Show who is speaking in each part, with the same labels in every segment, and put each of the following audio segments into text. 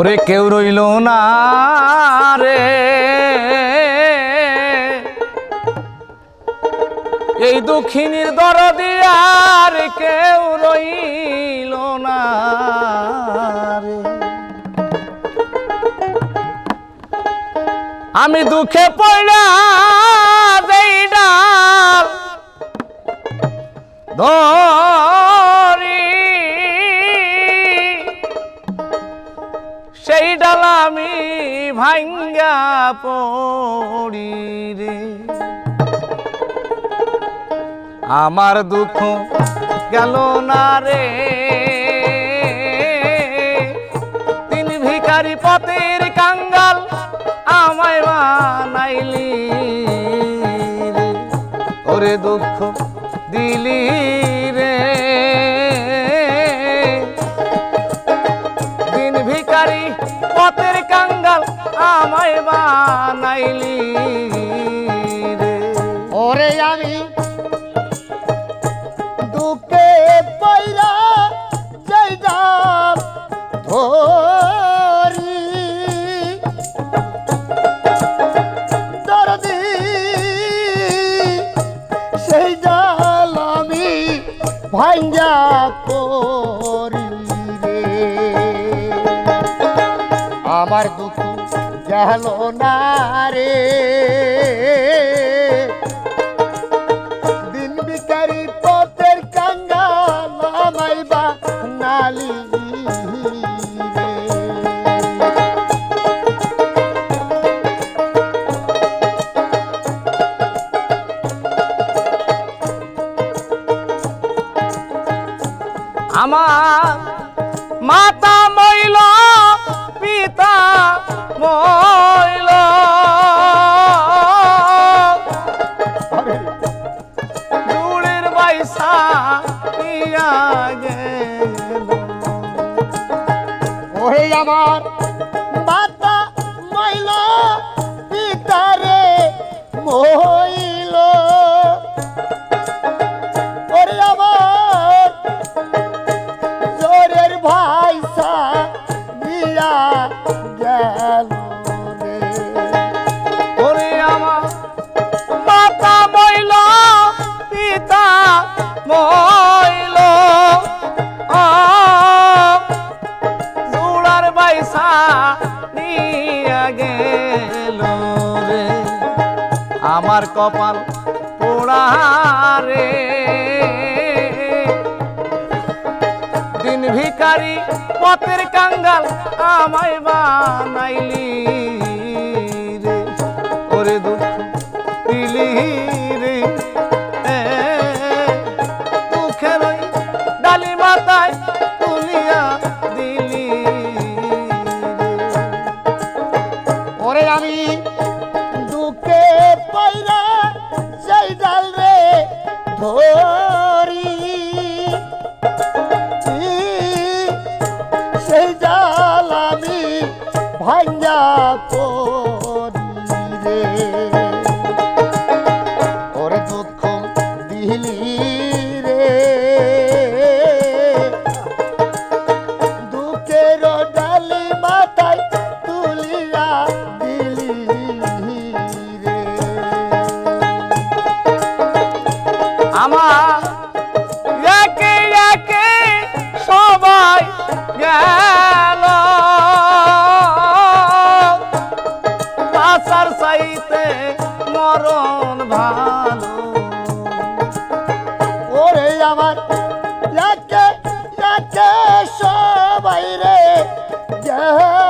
Speaker 1: ওরে কেউ রইল না রে। এই দুঃখিনীর দরদি আর কেউ রইল না রে। আমি দুঃখে পড়া দেই ডাল ভাঙ্গা পড়ি রে। আমার দুঃখ গেল না রে। তিন ভিখারি পথের কাঙ্গাল আমায় বানাইলি ওরে দুঃখ দিলি আমায় বানাইলি রে।
Speaker 2: ওরে আমি দুঃখে পয়রা যাই ডাল ধরি। দরদি, সেই ডাল আমি ভাঙ্গা করি রে। আমার দুঃখ গেল না রে। দিন বিকারি পথের কাঙ্গাল আমাইবা নালি
Speaker 1: আমার মাতা মইল পিতা মইল দূরের বাইসা ইয়া গেল।
Speaker 2: আমার
Speaker 1: বাইসা নিয়া গেল রে। আমার কপাল পোড়া রে। দিন ভিখারি পথের কাঙ্গাল আমায় বানাইলি রে। ওরে দুঃখ দিলি রে। দুঃখের ডালি মাথায়
Speaker 2: ধরি
Speaker 1: আমার একে একে সবাই গেল। বাসার সাইতে মরণ ভালো।
Speaker 2: ওরে আমার একে একে সবাই রে গেল।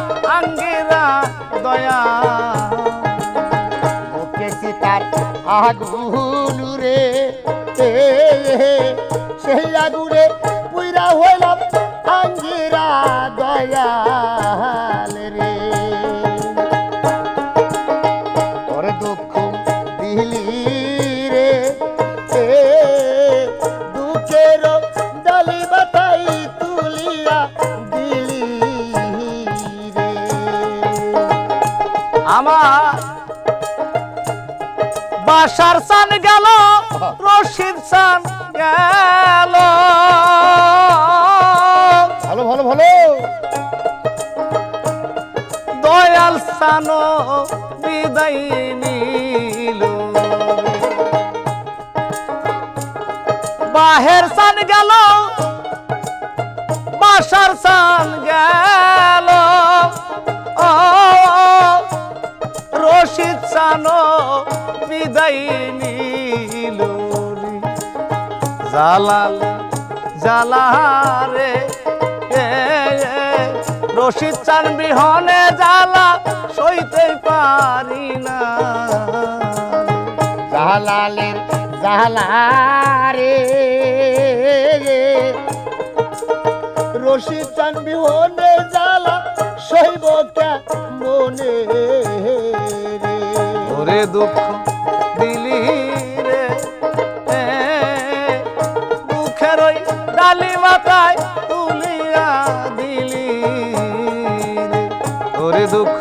Speaker 1: আগুন
Speaker 2: রে সেই আগুনে পুইরা হইলাম আঙ্গিরা দয়াল রে। তোর দুঃখ দিলি রে দুঃখের ডালি বাতাই তুলিয়া দিলি রে।
Speaker 1: আমার বাসার সান গেল রশিদ সান গেল।
Speaker 2: ভালো ভালো ভালো।
Speaker 1: দয়াল সানো বিদায় নিল। বাহের সান গেল বাসার সান গেল। ও রশিদ সানো বিদায় নিল জালাল জালারে রশিদ চান বিহনে জালা, সইতে পারি না।
Speaker 2: জালালের জালারে রশি চান বিহনে জালা শৈব মনে রে
Speaker 1: ওরে দুঃখ দিলি রে। দুঃখের ওই ডালি মাথায় তুলিয়া দিলি রে। ওরে দুঃখ